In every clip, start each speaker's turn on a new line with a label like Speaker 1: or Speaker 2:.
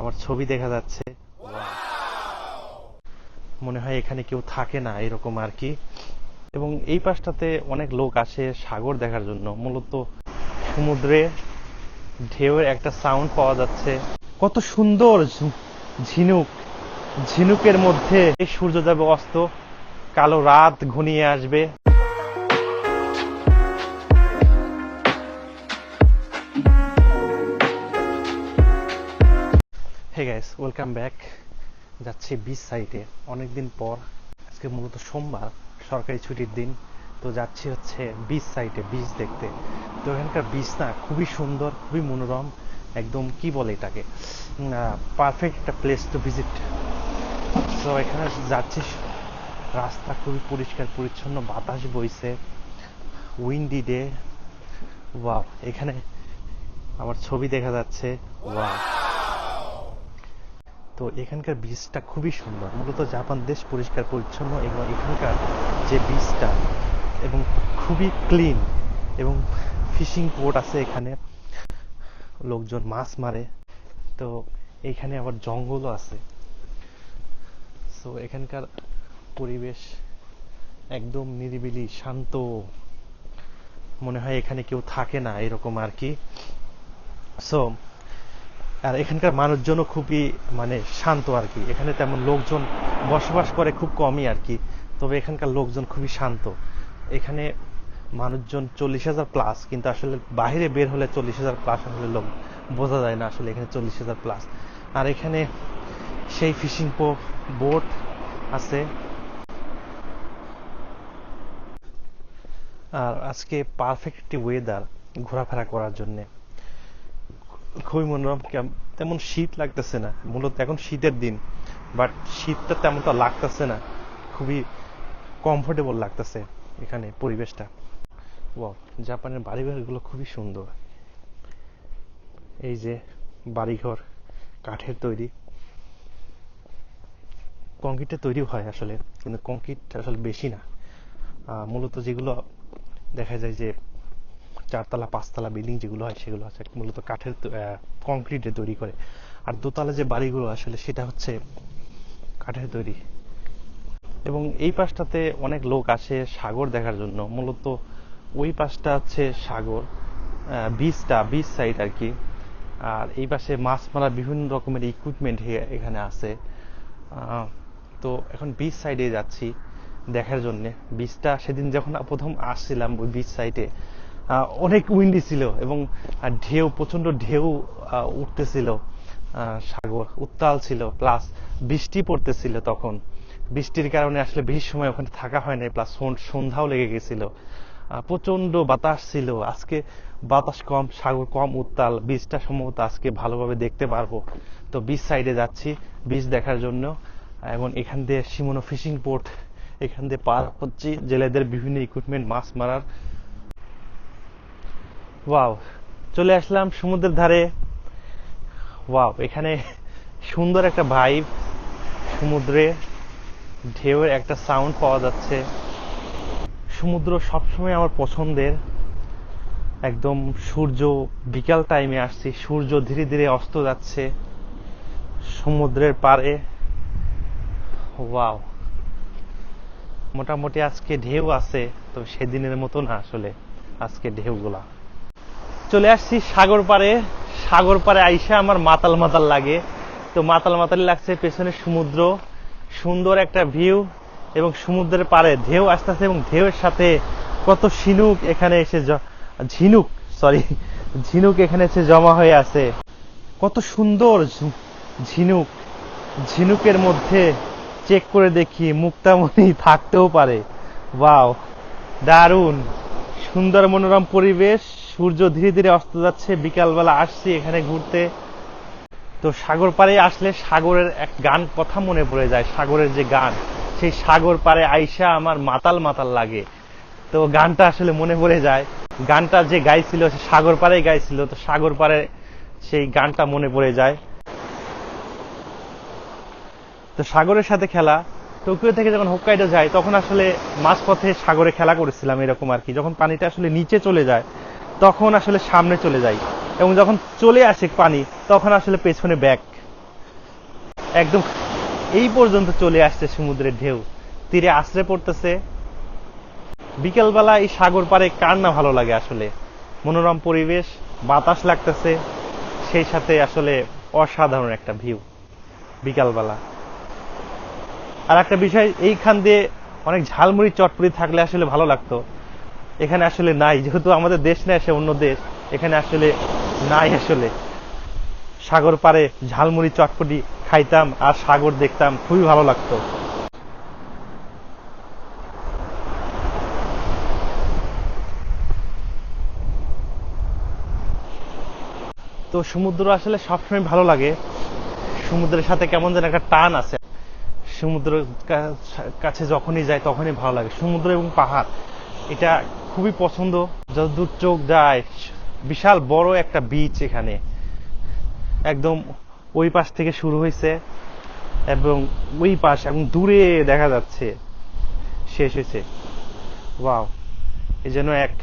Speaker 1: আমার ছবি দেখা যাচ্ছে। মনে হয় এখানে কেউ থাকে না এরকম আর কি। এবং এই পাশটাতে অনেক লোক আসে সাগর দেখার জন্য। মূলত সমুদ্রে ঢেউয়ের একটা সাউন্ড পাওয়া যাচ্ছে। কত সুন্দর ঝিনুক। ঝিনুকের মধ্যে সূর্য যাবে অস্ত কালো রাত ঘনিয়ে আসবে। হে গাইস ওয়েলকাম ব্যাক যাচ্ছি বিচ সাইডে অনেকদিন পর, আজকে মূলত সোমবার, সরকারি ছুটির দিন। তো যাচ্ছি হচ্ছে বিচ সাইডে বিচ দেখতে। তো এখানকার বিচ না খুবই সুন্দর, খুবই মনোরম, একদম কি বলে এটাকে? পারফেক্ট একটা প্লেস টু ভিজিট তো এখানে যাচ্ছি, রাস্তা খুবই পরিষ্কার, পরিচ্ছন্ন, বাতাস বইছে উইন্ডি ডে ওয়াও এখানে আমার ছবি দেখা যাচ্ছে। ওয়াও তো এখানকার বীজটা খুবই সুন্দর। মূলত জাপান দেশ পরিষ্কার পরিচ্ছন্ন এবং এখানকার যে বীজটা এবং খুবই ক্লিন এবং ফিশিং পোর্ট আছে এখানে। লোকজন মাছ মারে। তো এখানে আবার জঙ্গলও আছে। সো এখানকার পরিবেশ একদম নিরিবিলি, শান্ত। মনে হয় এখানে কেউ থাকে না, এরকম আর কি। সো আর এখানকার মানুষজনও খুবই মানে শান্ত আর কি। এখানে তেমন লোকজন বসবাস করে খুব কমই আর কি। তবে এখানকার লোকজন খুবই শান্ত। এখানে মানুষজন চল্লিশ হাজার প্লাস কিন্তু আসলে বাইরে বের হলে চল্লিশ হাজার প্লাস আসলে লোক বোঝা যায় না আসলে এখানে চল্লিশ হাজার প্লাস আর এখানে সেই ফিশিং বোট আছে। আর আজকে পারফেক্ট একটি ওয়েদার ঘোরাফেরা করার জন্যে। খুবই মনোরম তেমন শীত লাগতেছে না। মূলত এখন শীতের দিন বাট শীতটা তেমনটা লাগতেছে না। খুবই কমফোর্টেবল লাগতেছে এখানে পরিবেশটা। ও জাপানের বাড়িঘরগুলো খুবই সুন্দর। এই যে বাড়িঘর, কাঠের তৈরি। কংক্রিটে তৈরি হয় আসলে, কিন্তু কংক্রিট আসলে বেশি না। মূলত যেগুলো দেখা যায় যে চারতলা, পাঁচতলা বিল্ডিং যেগুলো হয় সেগুলো হচ্ছে মূলত কাঠের কংক্রিটে তৈরি করে। আর দোতলা যে বাড়িগুলো আসলে সেটা হচ্ছে কাঠের তৈরি। এবং এই পাশটাতে অনেক লোক আসে সাগর দেখার জন্য। মূলত ওই পাশটা হচ্ছে সাগর বিচটা বিচ সাইড আর কি আর এই পাশে মাছ মারার বিভিন্ন রকমের ইকুইপমেন্ট এখানে আছে তো এখন বিচ সাইডে যাচ্ছি দেখার জন্য। বিচটা সেদিন যখন প্রথম আসছিলাম ওই বিচ সাইডে অনেক উইন্ডি ছিল এবং ঢেউ প্রচণ্ড ঢেউ উঠতেছিল। সাগর উত্তাল ছিল প্লাস বৃষ্টি পড়তেছিল তখন। বৃষ্টির কারণে আসলে বেশি সময় ওখানে থাকা হয় নাই প্লাস সন্ধ্যাও লেগে গেছিল। আহ, প্রচণ্ড বাতাস ছিল। আজকে বাতাস কম সাগর কম উত্তাল। বীজটা সম্ভবত আজকে ভালোভাবে দেখতে পারব। তো বীজ সাইডে যাচ্ছি বীজ দেখার জন্য। এবং এখান দিয়ে সিমোনো ফিশিং পোর্ট এখান দিয়ে পার হচ্ছে। জেলেদের বিভিন্ন ইকুইপমেন্ট মাছ মারার ওয়াও, চলে আসলাম সমুদ্রের ধারে। ওয়াও, এখানে সুন্দর একটা ভাইব সমুদ্রে ঢেউয়ের একটা সাউন্ড পাওয়া যাচ্ছে। সমুদ্র সবসময় আমার পছন্দের। একদম সূর্য, বিকাল টাইমে আসছি, সূর্য ধীরে ধীরে অস্ত যাচ্ছে সমুদ্রের পাড়ে। ওয়াও, মোটামুটি আজকে ঢেউ আছে তো সেদিনের মতো না আসলে, আজকে ঢেউগুলা। চলে আসছি সাগর পাড়ে। সাগর পাড়ে আইসা আমার মাতাল মাতাল লাগে। তো মাতাল মাতাল লাগছে, পেছনে সমুদ্র, সুন্দর একটা ভিউ এবং সমুদ্রের পাড়ে ঢেউ আসতেছে এবং ঢেউয়ের সাথে কত ঝিনুক এখানে এসে ঝিনুক সরি ঝিনুক এখানে এসে জমা হয়ে আছে। কত সুন্দর ঝিনুক। ঝিনুকের মধ্যে চেক করে দেখি, মুক্তামণি থাকতেও পারে। ওয়াও দারুণ। সুন্দর মনোরম পরিবেশ। সূর্য ধীরে ধীরে অস্ত যাচ্ছে, বিকালবেলা আসছি এখানে ঘুরতে। তো সাগর পাড়ে আসলে সাগরের এক গান কথা মনে পড়ে যায়, সাগরের যে গান, সেই সাগর পাড়ে আইসা আমার মাতাল মাতাল লাগে। তো গানটা আসলে মনে পড়ে যায়। গানটা যে গাইছিল, সে সাগর পাড়েই গাইছিল, তো সাগর পাড়ে সেই গানটা মনে পড়ে যায়। তো সাগরের সাথে খেলা, টোকিও থেকে যখন হোক্কাইডো যাই তখন আসলে মাঝপথে সাগরে খেলা করেছিলাম এরকম আর কি, যখন পানিটা আসলে নিচে চলে যায় তখন আসলে সামনে চলে যাই। এবং যখন চলে আসে পানি, তখন আসলে পেছনে ব্যাক। একদম এই পর্যন্ত চলে আসছে সমুদ্রের ঢেউ। তীরে আশ্রে পড়তেছে। বিকেলবেলা এই সাগর পাড়ে কার না ভালো লাগে আসলে? মনোরম পরিবেশ, বাতাস লাগতেছে। সেই সাথে আসলে অসাধারণ একটা ভিউ বিকালবেলা। আর একটা বিষয়, এইখান দিয়ে অনেক ঝালমুড়ি চটপুরি থাকলে আসলে ভালো লাগতো। এখানে আসলে নাই, যেহেতু আমাদের দেশ না এসে অন্য দেশ। এখানে আসলে নাই আসলে। সাগর পাড়ে ঝালমুড়ি, চটপটি খাইতাম আর সাগর দেখতাম, খুবই ভালো লাগতো। তো সমুদ্র আসলে সবসময় ভালো লাগে। সমুদ্রের সাথে কেমন যেন একটা টান আছে। সমুদ্র কাছে যখনই যায় তখনই ভালো লাগে। সমুদ্র এবং পাহাড়, এটা খুবই পছন্দ। যতদূর চোখ যায়, বিশাল বড় একটা বিচ এখানে। একদম ওই পাশ থেকে শুরু হয়েছে এবং ওই পাশ এবং দূরে দেখা যাচ্ছে, শেষ হয়েছে। ওয়াও এই যেন এক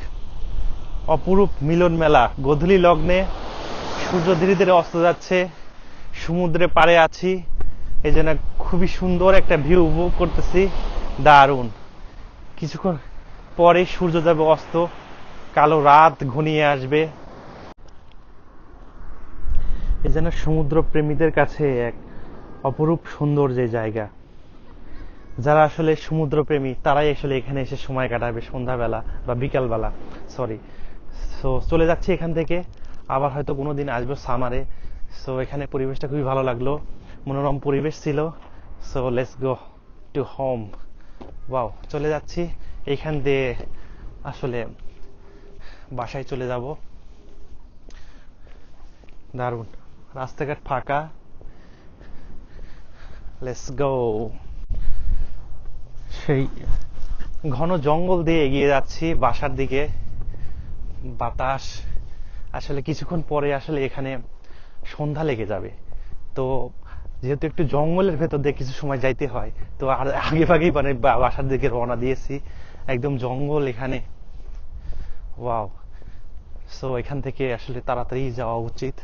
Speaker 1: অপরূপ মিলন মেলা। গধূলি লগ্নে সূর্য ধীরে ধীরে অস্ত যাচ্ছে, সমুদ্রে পাড়ে আছি। এই জন্য খুবই সুন্দর একটা ভিউ উপভোগ করতেছি। দারুণ! কিছুক্ষণ পরে সূর্য যাবে অস্ত, কালো রাত ঘনিয়ে আসবে। এই যেন সমুদ্র প্রেমীদের কাছে এক অপরূপ সুন্দর যে জায়গা। যারা আসলে সমুদ্র প্রেমী তারাই আসলে এখানে এসে সময় কাটাবে সন্ধ্যাবেলা বা বিকালবেলা। সরি সো চলে যাচ্ছি এখান থেকে। আবার হয়তো কোনোদিন আসব সামারে। সো এখানে পরিবেশটা খুবই ভালো লাগল। মনোরম পরিবেশ ছিল। So let's go to home wow চলে যাচ্ছি। এইখান দিয়ে আসলে বাসায় চলে যাব। দারুণ, রাস্তাঘাট ফাঁকা। লেটস গো সেই ঘন জঙ্গল দিয়ে এগিয়ে যাচ্ছি বাসার দিকে। বাতাস। আসলে কিছুক্ষণ পরে আসলে এখানে সন্ধ্যা লেগে যাবে। তো যেহেতু একটু জঙ্গলের ভেতর দিয়ে কিছু সময় যাইতে হয়, তো আর আগে ভাগেই মানে বাসার দিকে রওনা দিয়েছি। একদম জঙ্গল এখানে। ওয়াও সো এখান থেকে আসলে তাড়াতাড়ি যাওয়া উচিত।